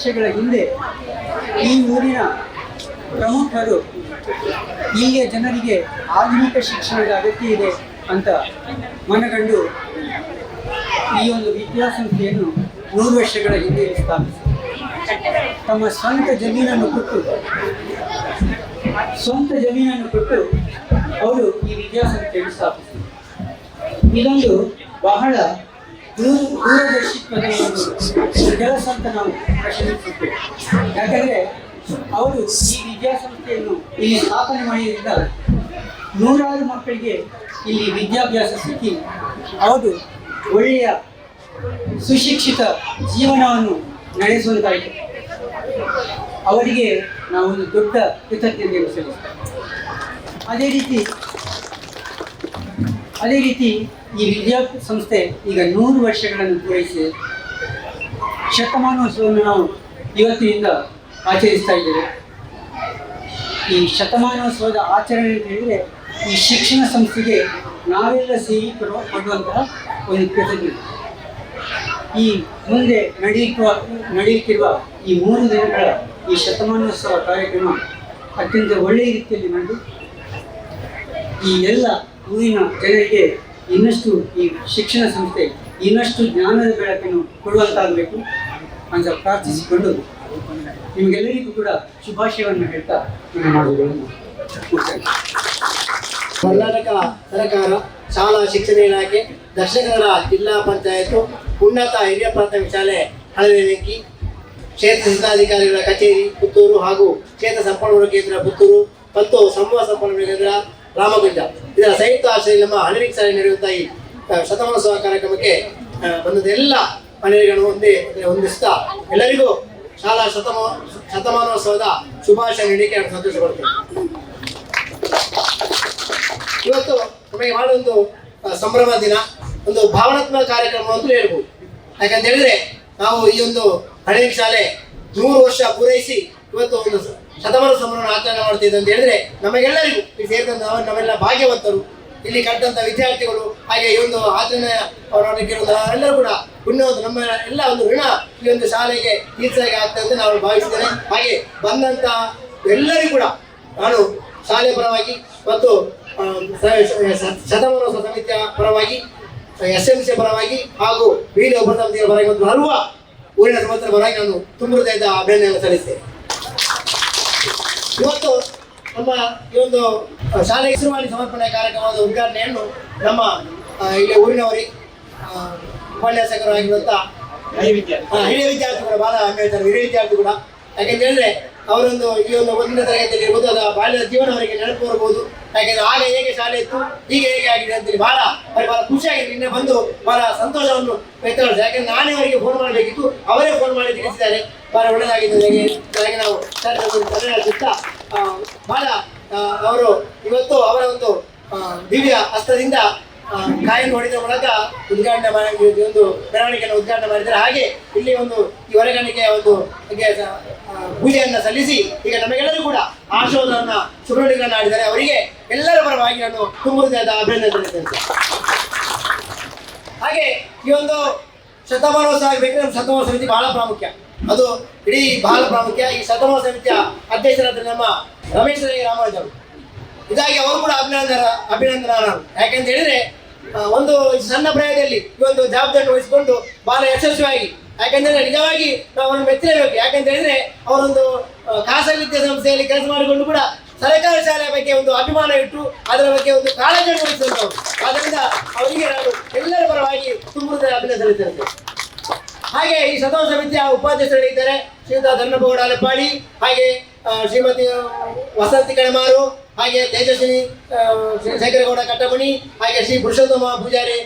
ವರ್ಷಗಳ ಹಿಂದೆ ಈ ಊರಿನ ಪ್ರಮುಖರು ಇಲ್ಲಿಯ ಜನರಿಗೆ ಆಧುನಿಕ ಶಿಕ್ಷಣದ ಅಗತ್ಯ ಇದೆ ಅಂತ ಮನಗಂಡು ಈ ಒಂದು ವಿದ್ಯಾಸಂಸ್ಥೆಯನ್ನು ನೂರು ವರ್ಷಗಳ ಹಿಂದೆ ಸ್ಥಾಪಿಸಿದರು. ತಮ್ಮ ಸ್ವಂತ ಜಮೀನನ್ನು ಕೊಟ್ಟು, ಸ್ವಂತ ಜಮೀನನ್ನು ಕೊಟ್ಟು ಅವರು ಈ ವಿದ್ಯಾಸಂಸ್ಥೆಯನ್ನು ಸ್ಥಾಪಿಸಿದರು. ಇದೊಂದು ಬಹಳ ದೂರ ಕೆಲಸ ಅಂತ ನಾವು ಪ್ರಶ್ನಿಸುತ್ತೇವೆ ಯಾಕಂದರೆ ಅವರು ಈ ವಿದ್ಯಾಸಂಸ್ಥೆಯನ್ನು ಇಲ್ಲಿ ಸ್ಥಾಪನೆ ಮಾಡಿದ್ರಿಂದ ನೂರಾರು ಮಕ್ಕಳಿಗೆ ಇಲ್ಲಿ ವಿದ್ಯಾಭ್ಯಾಸ ಸಿಕ್ಕಿ ಅವರು ಒಳ್ಳೆಯ ಸುಶಿಕ್ಷಿತ ಜೀವನವನ್ನು ನಡೆಸುವಂತಾಯಿತು. ಅವರಿಗೆ ನಾವು ಒಂದು ದೊಡ್ಡ ಕೃತಜ್ಞತೆಯನ್ನು ಸಲ್ಲಿಸ್ತೇವೆ. ಅದೇ ರೀತಿ ಅದೇ ರೀತಿ ಈ ವಿದ್ಯಾಸಂಸ್ಥೆ ಈಗ ನೂರು ವರ್ಷಗಳನ್ನು ಪೂರೈಸಿ ಶತಮಾನೋತ್ಸವವನ್ನು ನಾವು ಇವತ್ತಿನಿಂದ ಆಚರಿಸ್ತಾ ಇದ್ದೇವೆ. ಈ ಶತಮಾನೋತ್ಸವದ ಆಚರಣೆ ಅಂತ ಹೇಳಿದರೆ ಈ ಶಿಕ್ಷಣ ಸಂಸ್ಥೆಗೆ ನಾವೆಲ್ಲ ಸೇರಿ ಕೊಡುವ, ಕೊಡುವಂತಹ ಒಂದು ಕೃತಜ್ಞತೆ ಈ ಮುಂದೆ ನಡೆಯುವ ನಡೆಯುತ್ತಿರುವ ಈ ಮೂರು ದಿನಗಳ ಈ ಶತಮಾನೋತ್ಸವ ಕಾರ್ಯಕ್ರಮ ಅತ್ಯಂತ ಒಳ್ಳೆಯ ರೀತಿಯಲ್ಲಿ ನಡೆದು ಈ ಎಲ್ಲ ಊರಿನ ಜನರಿಗೆ ಇನ್ನಷ್ಟು ಈ ಶಿಕ್ಷಣ ಸಂಸ್ಥೆ ಇನ್ನಷ್ಟು ಜ್ಞಾನದ ಬೆಳಕನ್ನು ಕೊಡುವಂತಾಗಬೇಕು ಅಂತ ಪ್ರಾರ್ಥಿಸಿಕೊಂಡು ನಿಮಗೆಲ್ಲರಿಗೂ ಕೂಡ ಶುಭಾಶಯವನ್ನು ಹೇಳ್ತಾ. ಕರ್ನಾಟಕ ಸರ್ಕಾರ, ಶಾಲಾ ಶಿಕ್ಷಣ ಇಲಾಖೆ ದಕ್ಷಿಣ ಕನ್ನಡ ಜಿಲ್ಲಾ ಪಂಚಾಯತ್ ಉನ್ನತ ಹಿರಿಯ ಪ್ರಾಥಮಿಕ ಶಾಲೆ ಹಳವೆಂಕಿ ಕ್ಷೇತ್ರ ಸಿದ್ಧಾಧಿಕಾರಿಗಳ ಕಚೇರಿ, ಪುತ್ತೂರು ಹಾಗೂ ಕ್ಷೇತ್ರ ಸಂಪನ್ಮೂಲ ಕೇಂದ್ರ ಪುತ್ತೂರು ಮತ್ತು ಸಂವಾದ ಸಂಪನ್ಮೂಲ ಕೇಂದ್ರ ರಾಮಗುಂಜ ಇದರ ಸಂಯುಕ್ತ ಆಶ್ರಯ ನಮ್ಮ ಹಳವೆಂಕಿ ಶಾಲೆ ನಡೆಯುತ್ತಾ ಈ ಶತಮಾನೋತ್ಸವ ಕಾರ್ಯಕ್ರಮಕ್ಕೆ ಬಂದದೆಲ್ಲ ಮನೆಗಳನ್ನು ಒಂದೇ ಹೊಂದಿಸ್ತಾ ಎಲ್ಲರಿಗೂ ಶಾಲಾ ಶತಮ, ಶತಮಾನೋತ್ಸವದ ಶುಭಾಶಯ ನೀಡಿಕೆ ನಾನು ಇವತ್ತು ನಮಗೆ ಮಾಡೊಂದು ಸಂಭ್ರಮ ದಿನ, ಒಂದು ಭಾವನಾತ್ಮಕ ಕಾರ್ಯಕ್ರಮ ಅಂತ ಹೇಳ್ಬೋದು. ಯಾಕಂತ ಹೇಳಿದ್ರೆ, ನಾವು ಈ ಒಂದು ಹಳೆ ಶಾಲೆ ನೂರು ವರ್ಷ ಪೂರೈಸಿ ಇವತ್ತು ಒಂದು ಶತಮಾನ ಸಂಭ್ರಮ ಆಚರಣೆ ಮಾಡ್ತಿದ್ದೆ ಅಂತ ಹೇಳಿದ್ರೆ ನಮಗೆಲ್ಲರಿಗೂ ಇಲ್ಲಿ ಸೇರಿದಂತ ನಾವೆಲ್ಲ ಭಾಗ್ಯವಂತರು, ಇಲ್ಲಿ ಕಟ್ಟಂತ ವಿದ್ಯಾರ್ಥಿಗಳು, ಹಾಗೆ ಈ ಒಂದು ಆಚರಣೆ ಎಲ್ಲರೂ ಕೂಡ ಪುಣ್ಯವಂತ ನಮ್ಮ ಎಲ್ಲ ಒಂದು ಋಣ ಈ ಒಂದು ಶಾಲೆಗೆ ತೀರ್ಸಾಗಿ ಆಗ್ತದೆ ಅಂತ ನಾವು ಭಾವಿಸಿದ್ದೇನೆ. ಹಾಗೆ ಬಂದಂತ ಎಲ್ಲರಿಗೂ ಕೂಡ ನಾನು ಶಾಲೆ ಪರವಾಗಿ ಮತ್ತು ಶತಮಾನೋತ್ಸವ ಸಮಿತಿಯ ಪರವಾಗಿ ಎಸ್ ಎಂ ಸಿ ಪರವಾಗಿ ಹಾಗೂ ವೀರ ಉಪಸಮಿತಿಯ ಪರವಾಗಿ ಮತ್ತು ಹಲವು ಊರಿನ ಸಮಸ್ಯೆ ಪರವಾಗಿ ನಾನು ತುಂಬ ಹೃದಯದ ಅಭಿನಂದನೆ ಸಲ್ಲಿಸ್ತೇನೆ. ಇವತ್ತು ನಮ್ಮ ಈ ಒಂದು ಶಾಲೆ ಹೆಸರುವಾಣಿ ಸಮರ್ಪಣೆ ಕಾರ್ಯಕ್ರಮದ ಉದ್ಘಾಟನೆಯನ್ನು ನಮ್ಮ ಇಲ್ಲಿ ಊರಿನವರಿ ಆ, ಉಪನ್ಯಾಸಕರು ಆಗಿರುವಂತಹ ಹಿರಿಯ ವಿದ್ಯಾರ್ಥಿ ಕೂಡ ಬಹಳ ಅಂಬೇಡ್ಕರ್ ಹಿರಿಯ ವಿದ್ಯಾರ್ಥಿ ಕೂಡ. ಯಾಕೆಂದ್ರೆ ಹೇಳಿದ್ರೆ ಅವರೊಂದು ಈ ಒಂದು ಒಂದನೇ ತರಗತಿಯಲ್ಲಿ ಇರ್ಬೋದು ಅದರ ಬಾಲ್ಯದ ಜೀವನ ಅವರಿಗೆ ನೆನಪು ಬರ್ಬೋದು. ಯಾಕೆಂದ್ರೆ ಆಗ ಹೇಗೆ ಶಾಲೆ ಇತ್ತು ಈಗ ಹೇಗೆ ಆಗಿದೆ ಅಂತೇಳಿ ಬಹಳ ಅವ್ರಿಗೆ ಬಹಳ ಖುಷಿಯಾಗಿದೆ ನಿನ್ನೆ ಬಂದು ಬಹಳ ಸಂತೋಷವನ್ನು ವ್ಯಕ್ತಪಡಿಸಿದೆ ಯಾಕೆಂದ್ರೆ ನಾನೇ ಅವರಿಗೆ ಫೋನ್ ಮಾಡಬೇಕಿತ್ತು ಅವರೇ ಫೋನ್ ಮಾಡಿ ತಿಳಿಸಿದ್ದಾರೆ. ಬಹಳ ಒಳ್ಳೆಯದಾಗಿದೆ ನನಗೆ ನಾವು ಧನ್ಯವಾದ ಬಹಳ ಅವರು ಇವತ್ತು ಅವರ ಒಂದು ದಿವ್ಯ ಹಸ್ತದಿಂದ ಕಾಯಿ ಹೊಡೆದ ಮೂಲಕ ಉದ್ಘಾಟನೆ ಮಾಡಿ ಒಂದು ಮೆರವಣಿಗೆಯನ್ನು ಉದ್ಘಾಟನೆ ಮಾಡಿದ್ದಾರೆ. ಹಾಗೆ ಇಲ್ಲಿ ಒಂದು ಈ ಹೊರಗಣಿಕೆಯ ಒಂದು ಪೂಜೆಯನ್ನು ಸಲ್ಲಿಸಿ ಈಗ ನಮಗೆಲ್ಲರೂ ಕೂಡ ಆಶೋಧನ ಸುರುಳಿಗಳನ್ನು ಆಡಿದ್ದಾರೆ ಅವರಿಗೆ ಎಲ್ಲರ ಪರವಾಗಿ ನಾನು ತುಂಬುದಾದ ಅಭಿನಂದನೆ ಹಾಗೆ ಈ ಒಂದು ಶತಮಾನೋತ್ಸವ ಆಗಬೇಕಾದ್ರೆ ನಮ್ಮ ಶತಮಾನ ಸಮಿತಿ ಬಹಳ ಪ್ರಾಮುಖ್ಯ. ಅದು ಇಡೀ ಬಹಳ ಪ್ರಾಮುಖ್ಯ. ಈ ಶತಮಾನ ಸಮಿತಿಯ ಅಧ್ಯಕ್ಷರಾದ ನಮ್ಮ ರಮೇಶ್ ರಾಮರಾಜ್ ಅವರು ಇದಾಗಿ ಅವರು ಕೂಡ ಅಭಿನಂದನ ಅಭಿನಂದನ ಯಾಕೆಂತ ಹೇಳಿದ್ರೆ ಒಂದು ಸಣ್ಣ ಪ್ರಾಯದಲ್ಲಿ ಈ ಒಂದು ಜವಾಬ್ದಾರಿ ವಹಿಸಿಕೊಂಡು ಬಹಳ ಯಶಸ್ವಿಯಾಗಿ. ಯಾಕೆಂದ್ರೆ ನಿಜವಾಗಿ ನಾವು ಅವರನ್ನು ಮೆಚ್ಚಲೇಬೇಕು. ಯಾಕೆಂತ ಹೇಳಿದ್ರೆ, ಅವರೊಂದು ಖಾಸಗಿ ವಿದ್ಯಾಸಂಸ್ಥೆಯಲ್ಲಿ ಕೆಲಸ ಮಾಡಿಕೊಂಡು ಕೂಡ ಸರ್ಕಾರಿ ಶಾಲೆಯ ಬಗ್ಗೆ ಒಂದು ಅಭಿಮಾನ ಇಟ್ಟು ಅದರ ಬಗ್ಗೆ ಒಂದು ಕಾಳಜಿ ವಹಿಸಿದಂಥವ್ರು ಆದ್ದರಿಂದ ಅವರಿಗೆ ನಾನು ಎಲ್ಲರ ಪರವಾಗಿ ತುಂಬ ಅಭಿನಂದನೆ ಸಲ್ಲಿಸ್ತೇನೆ ಹಾಗೆ ಈ ಸದನ ಸಮಿತಿಯ ಉಪಾಧ್ಯಕ್ಷರಿದ್ದಾರೆ ಶ್ರೀಯುತ ಅಲೆಪಾಡಿ ಹಾಗೆ ಶ್ರೀಮತಿ ವಸಂತಿ ಕಣಮಾರು, ಹಾಗೆ ತೇಜಸ್ವಿನಿ ಶೇಖರಗೌಡ ಕಟ್ಟಮಣಿ, ಹಾಗೆ ಶ್ರೀ ಪುರುಷೋತ್ತಮ ಪೂಜಾರಿ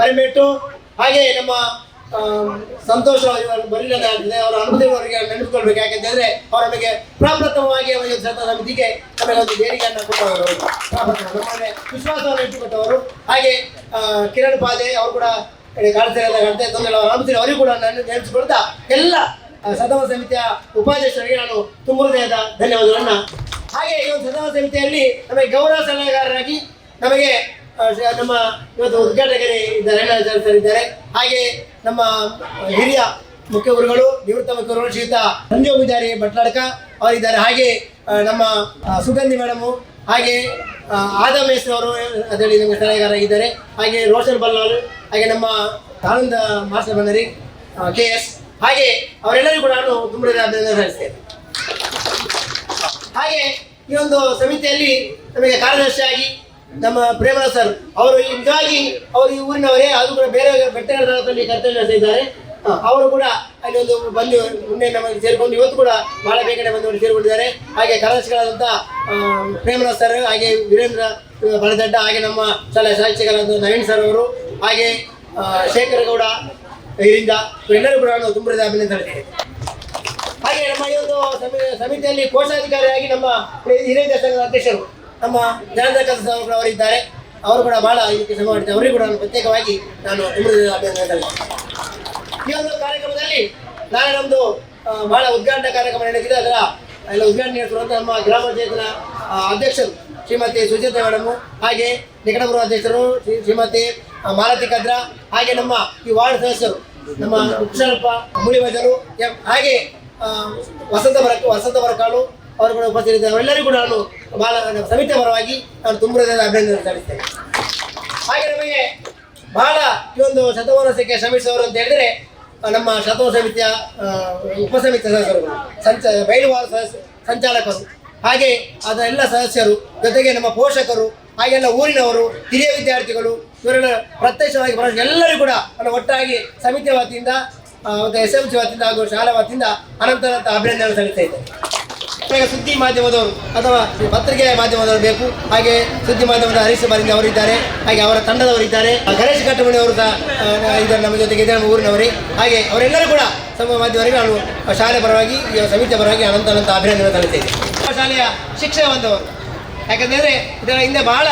ಬರಮೆಟ್ಟು, ಹಾಗೆ ನಮ್ಮ ಸಂತೋಷ ಬರಲಿಲ್ಲದಾಗಿದೆ ಅವರ ಅನುಮತಿಯವರಿಗೆ ನೆನಪಿಕೊಳ್ಬೇಕು ಯಾಕೆಂತಂದ್ರೆ ಅವರ ನಮಗೆ ಪ್ರಪ್ರಥಮವಾಗಿ ಅವರಿಗೆ ಸಮಿತಿಗೆ ನಮಗೆ ಒಂದು ದೇಣಿಗೆಯನ್ನು ಕೊಟ್ಟವರು. ವಿಶ್ವಾಸವನ್ನು ಇಟ್ಟುಕೊಟ್ಟವರು. ಹಾಗೆ ಕಿರಣ್ ಪಾದೆ, ಅವರು ಕೂಡ ಕಾಣ್ತಾ ಇಲ್ಲ ಕಾಣ್ತಾ ತೊಂದರೆ ಅನುಮತಿ ಅವರಿಗೂ ಕೂಡ ನಾನು ನೆನಪಿಸಿಕೊಳ್ತಾ, ಎಲ್ಲ ಸದಮ ಸಮಿತಿಯ ಉಪಾಧ್ಯಕ್ಷರಿಗೆ ನಾನು ತುಂಬ ಹೃದಯದ ಧನ್ಯವಾದಗಳನ್ನ. ಹಾಗೆ ಈ ಒಂದು ಸದಮ ಸಮಿತಿಯಲ್ಲಿ ನಮಗೆ ಗೌರವ ಸಲಹೆಗಾರರಾಗಿ ನಮಗೆ ನಮ್ಮ ಇವತ್ತು ಉದ್ಘಾಟಕರೇ ಇದ್ದಾರೆ ಸರ್ ಇದ್ದಾರೆ. ಹಾಗೆ ನಮ್ಮ ಹಿರಿಯ ಮುಖ್ಯ ಗುರುಗಳು ನಿವೃತ್ತ ಮುಖ್ಯ ಗುರುಗಳು ಶ್ರೀಯುತ ಸಂಜೀವ್ ಪೂಜಾರಿ ಭಟ್ಲಾಡ್ಕ ಅವರಿದ್ದಾರೆ. ಹಾಗೆ ನಮ್ಮ ಸುಗಂಧಿ ಮೇಡಮು, ಹಾಗೆ ಆದಮೇಶ್ ಆದಮ್ ಮೇಸ್ತ್ರಿ ಅವರು ಅದರಲ್ಲಿ ನಮಗೆ ಸಲಹೆಗಾರರಾಗಿದ್ದಾರೆ. ಹಾಗೆ ರೋಷನ್ ಬಲ್ಲಾಲ್ ಹಾಗೆ ನಮ್ಮ ಆನಂದ ಮಾಸ್ಟರ್ ಬಂದರಿ ಕೆ ಎಸ್ ಹಾಗೆ ಅವರೆಲ್ಲರಿಗೂ ಕೂಡ ನಾನು ತುಂಬ ಅಭಿನಂದನೆ ಹಾಗೆ ಈ ಒಂದು ಸಮಿತಿಯಲ್ಲಿ ನಮಗೆ ಕಾರ್ಯದರ್ಶಿಯಾಗಿ ನಮ್ಮ ಪ್ರೇಮ ಸರ್ ಅವರು ನಿಜವಾಗಿ ಅವರು ಈ ಊರಿನವರೇ ಅದು ಕೂಡ ಬೇರೆ ಬೆಟ್ಟಗಳ ಕರ್ತವ್ಯ ನಡೆಸಿದ್ದಾರೆ. ಅವರು ಕೂಡ ಅಲ್ಲಿ ಒಂದು ಬಂದು ಮುಂದೆ ನಮಗೆ ಸೇರಿಕೊಂಡು ಇವತ್ತು ಕೂಡ ಬಹಳ ಬೇಗನೆ ಬಂದು ಸೇರಿಕೊಂಡಿದ್ದಾರೆ. ಹಾಗೆ ಕಾರ್ಯದರ್ಶಿಗಳಾದಂಥ ಆ, ಪ್ರೇಮರಾಜ್ ಸರ್ ಹಾಗೆ ವೀರೇಂದ್ರ ಬಳದಡ್ಡ ಹಾಗೆ ನಮ್ಮ ಸಲಹೆ ಸಾಹಿತ್ಯಗಳಾದ ನವೀನ್ ಸರ್ ಅವರು ಹಾಗೆ ಶೇಖರಗೌಡ ಶೇಖರ್ ಗೌಡ ಇದರಿಂದ ಎಲ್ಲರೂ ಕೂಡ ತುಂಬ ಅಭಿನಂದನೆ ಹಾಗೆ ನಮ್ಮ ಈ ಒಂದು ಸಮಿ- ಸಮಿತಿಯಲ್ಲಿ ಕೋಶಾಧಿಕಾರಿಯಾಗಿ ನಮ್ಮ ಹಿರಿಯ ಸಂಘದ ಅಧ್ಯಕ್ಷರು ನಮ್ಮ ಜನತಾ ಕಸ ಅವರಿದ್ದಾರೆ. ಅವರು ಕೂಡ ಬಹಳ ಇದಕ್ಕೆ ಶ್ರಮ ಮಾಡಿದ್ದಾರೆ ಅವರಿಗೂ ಕೂಡ ಪ್ರತ್ಯೇಕವಾಗಿ ನಾನು ತುಂಬಿದ ಅಭಿನಂದನೆ. ಈ ಒಂದು ಕಾರ್ಯಕ್ರಮದಲ್ಲಿ ನಾಳೆ ನಮ್ಮದು ಬಹಳ ಉದ್ಘಾಟನಾ ಕಾರ್ಯಕ್ರಮ ನಡೆದಿದೆ. ಅದರ, ಎಲ್ಲ ಉದ್ಘಾಟನೆ ನಡೆಸಿರುವಂಥ ನಮ್ಮ ಗ್ರಾಮ ಪಂಚಾಯತ್ನ ಅಧ್ಯಕ್ಷರು ಶ್ರೀಮತಿ ಸುಜಾತ ಮೇಡಮ್, ಹಾಗೆ ನಿಕಟಪುರ ಅಧ್ಯಕ್ಷರು ಶ್ರೀ- ಶ್ರೀಮತಿ ಮಾಲತಿ ಕದ್ರ, ಹಾಗೆ ನಮ್ಮ ಈ ವಾರ್ಡ್ ಸದಸ್ಯರು, ನಮ್ಮ ಉಕ್ಷಲ್ಪ ಮುಳಿವಜರು ಹಾಗೆ ವಸಂತ ಬರ, ವಸಂತ ಬರಕಾಳು ಅವರು ಕೂಡ ಉಪಸ್ಥಿತರಿದ್ದಾರೆ ಅವರೆಲ್ಲರಿಗೂ ಕೂಡ ನಾನು ನನ್ನ ಸಮಿತಿಯ ಪರವಾಗಿ ನಾನು ತುಂಬ ಅಭಿನಂದನೆ ಸಲ್ಲಿಸ್ತೇನೆ. ಹಾಗೆ ನಮಗೆ ಬಹಳ ಈ ಒಂದು ಶತಮಾನೋತ್ಸವಕ್ಕೆ ಶ್ರಮಿಸುವವರು ಅಂತ ಹೇಳಿದ್ರೆ ನಮ್ಮ ಶತಮಾನ ಸಮಿತಿಯ ಉಪಸಮಿತಿ ಸದಸ್ಯರು, ಸಂಚ ಬೈಲುವಾರ ಸದಸ್ಯ, ಸಂಚಾಲಕರು, ಹಾಗೆ ಅದರ ಎಲ್ಲ ಸದಸ್ಯರು, ಜೊತೆಗೆ ನಮ್ಮ ಪೋಷಕರು ಹಾಗೆಲ್ಲ ಊರಿನವರು ಹಿರಿಯ ವಿದ್ಯಾರ್ಥಿಗಳು, ಇವರೆಲ್ಲ ಪ್ರತ್ಯಕ್ಷವಾಗಿ ಬರೋ ಎಲ್ಲರೂ ಕೂಡ ಒಟ್ಟಾಗಿ ಸಮಿತಿಯ ವತಿಯಿಂದ ಮತ್ತು ಎಸ್ ಎಂ ಸಿ ವತಿಯಿಂದ ಹಾಗೂ ಶಾಲಾ ವತಿಯಿಂದ ಅನಂತರಂತ ಅಭಿನಂದನೆ ಸಲ್ಲಿಸ್ತಾ ಇದ್ದೇನೆ. ಈಗ ಸುದ್ದಿ ಮಾಧ್ಯಮದವರು ಅಥವಾ ಪತ್ರಿಕೆಯ ಮಾಧ್ಯಮದವರು ಬೇಕು, ಹಾಗೆ ಸುದ್ದಿ ಮಾಧ್ಯಮದ ಹರೀಶ್ ಬಾರಿಂದ ಅವರಿದ್ದಾರೆ ಹಾಗೆ ಅವರ ತಂಡದವರಿದ್ದಾರೆ ಗಣೇಶ್ ಕಟ್ಟಮಣಿ ಅವರು ಸಹ ಇದ್ದಾರೆ ನಮ್ಮ ಜೊತೆಗೆ ಇದ್ದಾರೆ ನಮ್ಮ ಊರಿನವರೇ. ಹಾಗೆ ಅವರೆಲ್ಲರೂ ಕೂಡ ಸಮ ಮಾಧ್ಯಮರಿಗೆ ನಾನು ಶಾಲೆ ಪರವಾಗಿ ಸಮಿತಿಯ ಪರವಾಗಿ ಅನಂತ ಅನಂತ ಅಭಿನಂದನೆ ಸಲ್ಲಿಸ್ತೇನೆ ಶಾಲೆಯ ಶಿಕ್ಷಣ ಬಂದವರು. ಯಾಕಂತಂದ್ರೆ ಇದರ ಹಿಂದೆ ಬಹಳ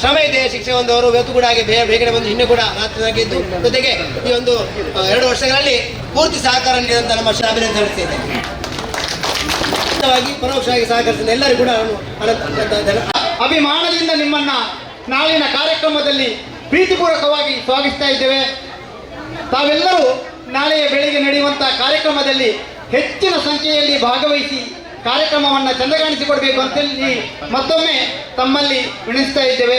ಶ್ರಮ ಇದೆ ಶಿಕ್ಷೆ ಬಂದವರು ಇವತ್ತು ಕೂಡ ಹಾಗೆ ಬೇಗ ಬೇಗನೆ ಬಂದು ಇನ್ನೂ ಕೂಡ ರಾತ್ರಿಯಾಗಿದ್ದು ಜೊತೆಗೆ ಈ ಒಂದು ಎರಡು ವರ್ಷಗಳಲ್ಲಿ ಪೂರ್ತಿ ಸಹಕಾರ ನೀಡಿದಂಥ ನಮ್ಮ ಶಾಲೆ ವಾಗಿ ಪರೋಕ್ಷವಾಗಿ ಸಹಕರಿಸಿದ ಎಲ್ಲರಿಗೂ ಕೂಡ ನಾನು ಅಭಿಮಾನದಿಂದ ನಿಮ್ಮನ್ನ ನಾಳಿನ ಕಾರ್ಯಕ್ರಮದಲ್ಲಿ ಪ್ರೀತಿಪೂರ್ವಕವಾಗಿ ಸ್ವಾಗತಿಸ್ತಾ ಇದ್ದೇವೆ. ತಾವೆಲ್ಲರೂ ನಾಳೆಯ ಬೆಳಿಗ್ಗೆ ನಡೆಯುವಂತಹ ಕಾರ್ಯಕ್ರಮದಲ್ಲಿ ಹೆಚ್ಚಿನ ಸಂಖ್ಯೆಯಲ್ಲಿ ಭಾಗವಹಿಸಿ ಕಾರ್ಯಕ್ರಮವನ್ನು ಚಂದಗಾಣಿಸಿಕೊಡ್ಬೇಕು ಅಂತೇಳಿ ಮತ್ತೊಮ್ಮೆ ತಮ್ಮಲ್ಲಿ ವಿಣಿಸ್ತಾ ಇದ್ದೇವೆ.